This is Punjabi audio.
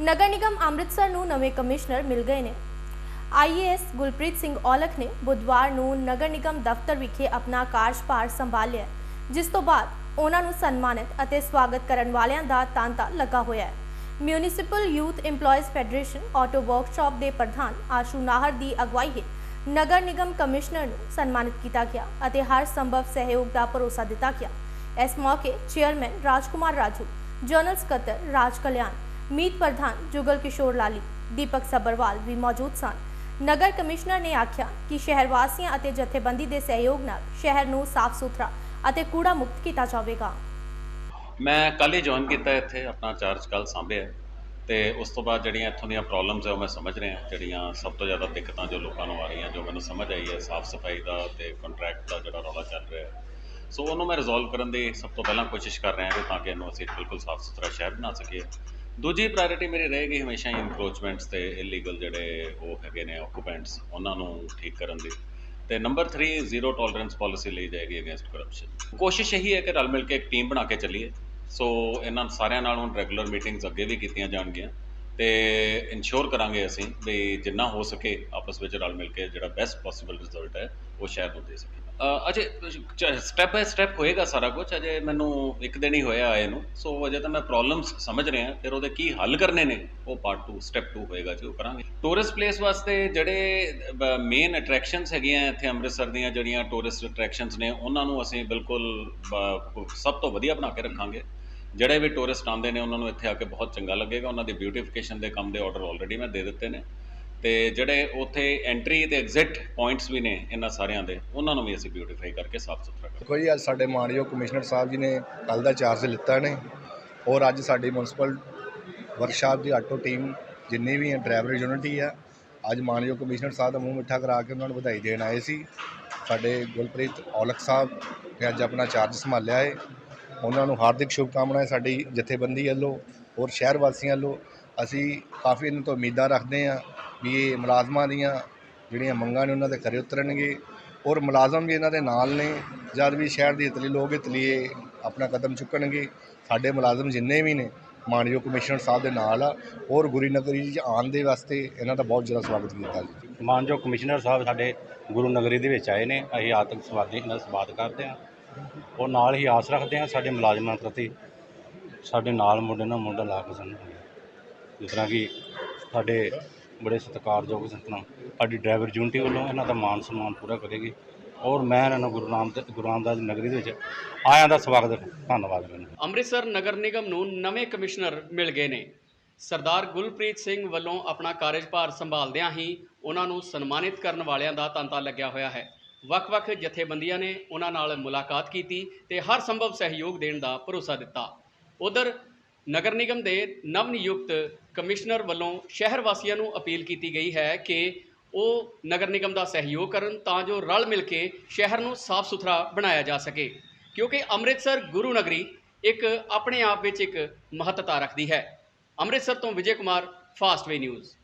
ਨਗਰ ਨਿਗਮ ਅੰਮ੍ਰਿਤਸਰ ਨੂੰ ਨਵੇਂ ਕਮਿਸ਼ਨਰ ਮਿਲ ਗਏ ਨੇ ਆਈਏਐਸ ਗੁਲਪ੍ਰੀਤ ਸਿੰਘ ਔਲਖ ਨੇ ਬੁੱਧਵਾਰ ਨੂੰ ਨਗਰ ਨਿਗਮ ਦਫ਼ਤਰ ਵਿਖੇ ਆਪਣਾ ਕਾਰਜਭਾਰ ਸੰਭਾਲਿਆ ਜਿਸ ਤੋਂ ਬਾਅਦ ਉਹਨਾਂ ਨੂੰ ਸਨਮਾਨਿਤ ਅਤੇ ਸਵਾਗਤ ਕਰਨ ਵਾਲਿਆਂ ਦਾ ਤਾਂਤਾ ਲੱਗਾ ਹੋਇਆ ਹੈ municipal youth EMPLOYEES federation auto workshop ਦੇ ਪ੍ਰਧਾਨ ਆਸ਼ੂ ਨਾਹਰ ਦੀ ਅਗਵਾਈ ਹੇਠ ਨਗਰ ਨਿਗਮ ਕਮਿਸ਼ਨਰ ਨੂੰ ਸਨਮਾਨਿਤ ਕੀਤਾ ਗਿਆ ਅਤੇ ਹਰ ਸੰਭਵ ਸਹਿਯੋਗ ਦਾ ਭਰੋਸਾ ਦਿੱਤਾ ਗਿਆ ਇਸ ਮੌਕੇ ਚੇਅਰਮੈਨ ਰਾਜਕੁਮਾਰ ਰਾਜੂ ਜਨਰਲ ਸਕੱਤਰ ਰਾਜ ਕਲਿਆਣ ਮੀਤ ਪ੍ਰਧਾਨ ਜੁਗਲ ਕਿਸ਼ੋਰ ਲਾਲੀ, ਦੀਪਕ ਸਬਰਵਾਲ ਵੀ ਮੌਜੂਦ ਸਨ। ਨਗਰ ਕਮਿਸ਼ਨਰ ਨੇ ਆਖਿਆ ਕਿ ਸ਼ਹਿਰ ਵਾਸੀਆਂ ਅਤੇ ਜਥੇਬੰਦੀ ਦੇ ਸਹਿਯੋਗ ਨਾਲ ਸ਼ਹਿਰ ਨੂੰ ਸਾਫ਼ ਸੁਥਰਾ ਅਤੇ ਕੂੜਾ ਮੁਕਤ ਕੀਤਾ ਜਾਵੇਗਾ। ਮੈਂ ਕੱਲ੍ਹ ਹੀ ਜੁਆਇਨ ਕੀਤਾ ਇੱਥੇ, ਆਪਣਾ ਚਾਰਜ ਕੱਲ੍ਹ ਸਾਂਭਿਆ ਤੇ ਉਸ ਤੋਂ ਬਾਅਦ ਜਿਹੜੀਆਂ ਇੱਥੋਂ ਦੀਆਂ ਪ੍ਰੋਬਲਮਸ ਹੈ ਉਹ ਮੈਂ ਸਮਝ ਰਿਹਾ ਜਿਹੜੀਆਂ ਸਭ ਤੋਂ ਜ਼ਿਆਦਾ ਦਿੱਕਤਾਂ ਜੋ ਲੋਕਾਂ ਨੂੰ ਆ ਰਹੀਆਂ, ਜੋ ਮੈਨੂੰ ਸਮਝ ਆਈ ਹੈ, ਸਾਫ਼ ਸਫ਼ਾਈ ਦਾ ਤੇ ਕੰਟਰੈਕਟ ਦਾ ਜਿਹੜਾ ਰੌਲਾ ਚੱਲ ਰਿਹਾ ਹੈ। ਸੋ ਉਹਨੂੰ ਮੈਂ ਰਿਜ਼ੋਲਵ ਕਰਨ ਦੀ ਸਭ ਤੋਂ ਪਹਿਲਾਂ ਕੋਸ਼ਿਸ਼ ਕਰ ਰਿਹਾ ਹਾਂ ਤਾਂ ਕਿ ਇਹਨੂੰ ਅਸੀਂ ਬਿਲਕੁਲ ਸਾਫ਼ ਸੁਥਰਾ ਸ਼ਹਿਰ ਬਣਾ ਸਕੀਏ। ਦੂਜੀ ਪ੍ਰਾਇੋਰਟੀ ਮੇਰੀ ਰਹੇਗੀ ਹਮੇਸ਼ਾ ਹੀ ਇਨਕਰੋਚਮੈਂਟਸ ਤੇ ਇਲੀਗਲ ਜਿਹੜੇ ਉਹ ਹੈਗੇ ਨੇ ਆਕੂਪੈਂਟਸ ਉਹਨਾਂ ਨੂੰ ਠੀਕ ਕਰਨ ਦੀ। ਤੇ ਨੰਬਰ 3 ਜ਼ੀਰੋ ਟੋਲਰੈਂਸ ਪਾਲਿਸੀ ਲਈ ਜਾਏਗੀ ਅਗੇਂਸਟ ਕਰਪਸ਼ਨ ਕੋਸ਼ਿਸ਼ ਇਹੀ ਹੈ ਕਿ ਰਲ ਮਿਲ ਕੇ ਇੱਕ ਟੀਮ ਬਣਾ ਕੇ ਚੱਲੀਏ। ਸੋ ਇਹਨਾਂ ਸਾਰਿਆਂ ਨਾਲ ਹੁਣ ਰੈਗੂਲਰ ਮੀਟਿੰਗਸ ਅੱਗੇ ਵੀ ਕੀਤੀਆਂ ਜਾਣਗੀਆਂ। ਤੇ ਇਨਸ਼ੋਰ ਕਰਾਂਗੇ ਅਸੀਂ ਵੀ ਜਿੰਨਾ ਹੋ ਸਕੇ ਆਪਸ ਵਿੱਚ ਰਲ ਮਿਲ ਕੇ ਜਿਹੜਾ ਬੈਸਟ ਪੋਸੀਬਲ ਰਿਜ਼ਲਟ ਹੈ, ਉਹ ਸ਼ਹਿਰ ਨੂੰ ਦੇ ਸਕੀਏ। ਅਜੇ ਸਟੈਪ ਬਾਏ ਸਟੈਪ ਹੋਏਗਾ ਸਾਰਾ ਕੁਝ ਅਜੇ ਮੈਨੂੰ ਇੱਕ ਦਿਨ ਹੀ ਹੋਇਆ ਆਏ ਨੂੰ ਸੋ ਅਜੇ ਤਾਂ ਮੈਂ ਪ੍ਰੋਬਲਮਸ ਸਮਝ ਰਿਹਾ, ਫਿਰ ਉਹਦੇ ਕੀ ਹੱਲ ਕਰਨੇ ਨੇ, ਉਹ ਪਾਰਟ 2 ਸਟੈਪ 2 ਹੋਏਗਾ ਜੀ ਉਹ ਕਰਾਂਗੇ। ਟੂਰਿਸਟ ਪਲੇਸ ਵਾਸਤੇ ਜਿਹੜੇ ਮੇਨ ਅਟਰੈਕਸ਼ਨਸ ਹੈਗੀਆਂ ਇੱਥੇ ਅੰਮ੍ਰਿਤਸਰ ਦੀਆਂ ਜਿਹੜੀਆਂ ਟੂਰਿਸਟ ਅਟਰੈਕਸ਼ਨਸ ਨੇ, ਉਹਨਾਂ ਨੂੰ ਅਸੀਂ ਬਿਲਕੁਲ ਸਭ ਤੋਂ ਵਧੀਆ ਬਣਾ ਕੇ ਰੱਖਾਂਗੇ। ਜਿਹੜੇ ਵੀ ਟੂਰਿਸਟ ਆਉਂਦੇ ਨੇ, ਉਹਨਾਂ ਨੂੰ ਇੱਥੇ ਆ ਕੇ ਬਹੁਤ ਚੰਗਾ ਲੱਗੇਗਾ, ਉਹਨਾਂ ਦੀ ਬਿਊਟੀਫਿਕੇਸ਼ਨ ਦੇ ਕੰਮ ਦੇ ਆਰਡਰ ਆਲਰੇਡੀ ਮੈਂ ਦੇ ਦਿੱਤੇ ਨੇ। ਤੇ ਜਿਹੜੇ ਉੱਥੇ ਐਂਟਰੀ ਤੇ ਐਗਜ਼ਿਟ ਪੁਆਇੰਟਸ ਵੀ ਨੇ ਇਹਨਾਂ ਸਾਰਿਆਂ ਦੇ, ਉਹਨਾਂ ਨੂੰ ਵੀ ਅਸੀਂ ਬਿਊਟੀਫਾਈ ਕਰਕੇ ਸਾਫ਼ ਸੁਥਰਾ ਕਰਾਂਗੇ। ਦੇਖੋ ਜੀ, ਅੱਜ ਸਾਡੇ ਮਾਨਯੋਗ ਕਮਿਸ਼ਨਰ ਸਾਹਿਬ ਜੀ ਨੇ ਕੱਲ ਦਾ ਚਾਰਜ ਲਿੱਤਾ ਨੇ ਔਰ ਅੱਜ ਸਾਡੀ ਮਿਊਨਿਸਪਲ ਵਰਕਸ਼ਾਪ ਦੀ ਆਟੋ ਟੀਮ ਜਿੰਨੀ ਵੀ ਹੈ ਡਰਾਈਵਰ ਯੂਨਿਟੀ ਆ ਅੱਜ ਮਾਨਯੋਗ ਕਮਿਸ਼ਨਰ ਸਾਹਿਬ ਦਾ ਮੂੰਹ ਮਿੱਠਾ ਕਰਾ ਕੇ ਉਹਨਾਂ ਨੂੰ ਵਧਾਈ ਦੇਣ ਆਏ ਸੀ। ਸਾਡੇ ਗੁਲਪ੍ਰੀਤ ਔਲਖ ਸਾਹਿਬ ਨੇ ਅੱਜ ਆਪਣਾ ਚਾਰਜ ਸੰਭਾਲਿਆ ਹੈ। ਉਹਨਾਂ ਨੂੰ ਹਾਰਦਿਕ ਸ਼ੁਭਕਾਮਨਾਵਾਂ ਸਾਡੀ ਜਥੇਬੰਦੀ ਵੱਲੋਂ ਔਰ ਸ਼ਹਿਰ ਵਾਸੀਆਂ ਵੱਲੋਂ। ਅਸੀਂ ਕਾਫੀ ਇਹਨਾਂ ਤੋਂ ਉਮੀਦਾਂ ਰੱਖਦੇ ਹਾਂ ਵੀ ਇਹ ਮੁਲਾਜ਼ਮਾਂ ਦੀਆਂ ਜਿਹੜੀਆਂ ਮੰਗਾਂ ਨੇ ਉਹਨਾਂ ਦੇ ਖਰੇ ਉਤਰਨਗੇ ਔਰ ਮੁਲਾਜ਼ਮ ਵੀ ਇਹਨਾਂ ਦੇ ਨਾਲ ਨੇ। ਜਦ ਵੀ ਸ਼ਹਿਰ ਦੀ ਇਤਲੀ ਲੋਕ ਇਤਲੀਏ ਆਪਣਾ ਕਦਮ ਚੁੱਕਣਗੇ, ਸਾਡੇ ਮੁਲਾਜ਼ਮ ਜਿੰਨੇ ਵੀ ਨੇ, ਮਾਨਯੋਗ ਕਮਿਸ਼ਨਰ ਸਾਹਿਬ ਦੇ ਨਾਲ ਆ ਔਰ ਗੁਰੂ ਨਗਰੀ 'ਚ ਆਉਣ ਦੇ ਵਾਸਤੇ ਇਹਨਾਂ ਦਾ ਬਹੁਤ ਜ਼ਿਆਦਾ ਸਵਾਗਤ ਕੀਤਾ ਜੀ। ਮਾਨਯੋਗ ਕਮਿਸ਼ਨਰ ਸਾਹਿਬ ਸਾਡੇ ਗੁਰੂ ਨਗਰੀ ਦੇ ਵਿੱਚ ਆਏ ਨੇ, ਅਸੀਂ ਆਤੰਕਵਾਦੀ ਇਹਨਾਂ ਦਾ ਸਵਾਗਤ ਕਰਦੇ ਹਾਂ। ਔਰ ਨਾਲ ਹੀ ਆਸ ਰੱਖਦੇ ਹਾਂ ਸਾਡੇ ਮੁਲਾਜ਼ਮਾਂ ਪ੍ਰਤੀ, ਸਾਡੇ ਨਾਲ ਮੁੰਡੇ ਨਾਲ ਮੁੰਡਾ ਲਾ ਕੇ ਸਾਨੂੰ ਜਿਸ ਤਰ੍ਹਾਂ ਕਿ ਸਾਡੇ ਬੜੇ ਸਤਿਕਾਰਯੋਗ ਸੰਤਨਾ ਸਾਡੀ ਡਰਾਈਵਰ ਯੂਨਿਟੀ ਵੱਲੋਂ ਇਹਨਾਂ ਦਾ ਮਾਨ ਸਨਮਾਨ ਪੂਰਾ ਕਰੇਗੀ ਔਰ ਮੈਂ ਇਹਨਾਂ ਨੂੰ ਗੁਰੂ ਨਾਮ ਗੁਰੂ ਰਾਮਦਾਸ ਨਗਰੀ ਦੇ ਵਿੱਚ ਆਇਆਂ ਦਾ ਸਵਾਗਤ ਧੰਨਵਾਦ ਮੈਨੂੰ ਅੰਮ੍ਰਿਤਸਰ ਨਗਰ ਨਿਗਮ ਨੂੰ ਨਵੇਂ ਕਮਿਸ਼ਨਰ ਮਿਲ ਗਏ ਨੇ। ਸਰਦਾਰ ਗੁਲਪ੍ਰੀਤ ਸਿੰਘ ਵੱਲੋਂ ਆਪਣਾ ਕਾਰਜਭਾਰ ਸੰਭਾਲਦਿਆਂ ਹੀ ਉਹਨਾਂ ਨੂੰ ਸਨਮਾਨਿਤ ਕਰਨ ਵਾਲਿਆਂ ਦਾ ਤਾਂਤਾ ਲੱਗਿਆ ਹੋਇਆ ਹੈ। ਵੱਖ-ਵੱਖ ਜਥੇਬੰਦੀਆਂ ਨੇ ਉਹਨਾਂ ਨਾਲ ਮੁਲਾਕਾਤ ਕੀਤੀ ਤੇ ਹਰ ਸੰਭਵ ਸਹਿਯੋਗ ਦੇਣ ਦਾ ਭਰੋਸਾ ਦਿੱਤਾ। ਉਧਰ ਨਗਰ ਨਿਗਮ ਦੇ ਨਵ ਨਿਯੁਕਤ ਕਮਿਸ਼ਨਰ ਵੱਲੋਂ ਸ਼ਹਿਰ ਵਾਸੀਆਂ ਨੂੰ ਅਪੀਲ ਕੀਤੀ ਗਈ ਹੈ ਕਿ ਉਹ ਨਗਰ ਨਿਗਮ ਦਾ ਸਹਿਯੋਗ ਕਰਨ ਤਾਂ ਜੋ ਰਲ ਮਿਲ ਕੇ ਸ਼ਹਿਰ ਨੂੰ ਸਾਫ਼ ਸੁਥਰਾ ਬਣਾਇਆ ਜਾ ਸਕੇ। ਕਿਉਂਕਿ ਅੰਮ੍ਰਿਤਸਰ ਗੁਰੂ ਨਗਰੀ ਇੱਕ ਆਪਣੇ ਆਪ ਵਿੱਚ ਇੱਕ ਮਹੱਤਤਾ ਰੱਖਦੀ ਹੈ। ਅੰਮ੍ਰਿਤਸਰ ਤੋਂ ਵਿਜੇ ਕੁਮਾਰ ਫਾਸਟਵੇ ਨਿਊਜ਼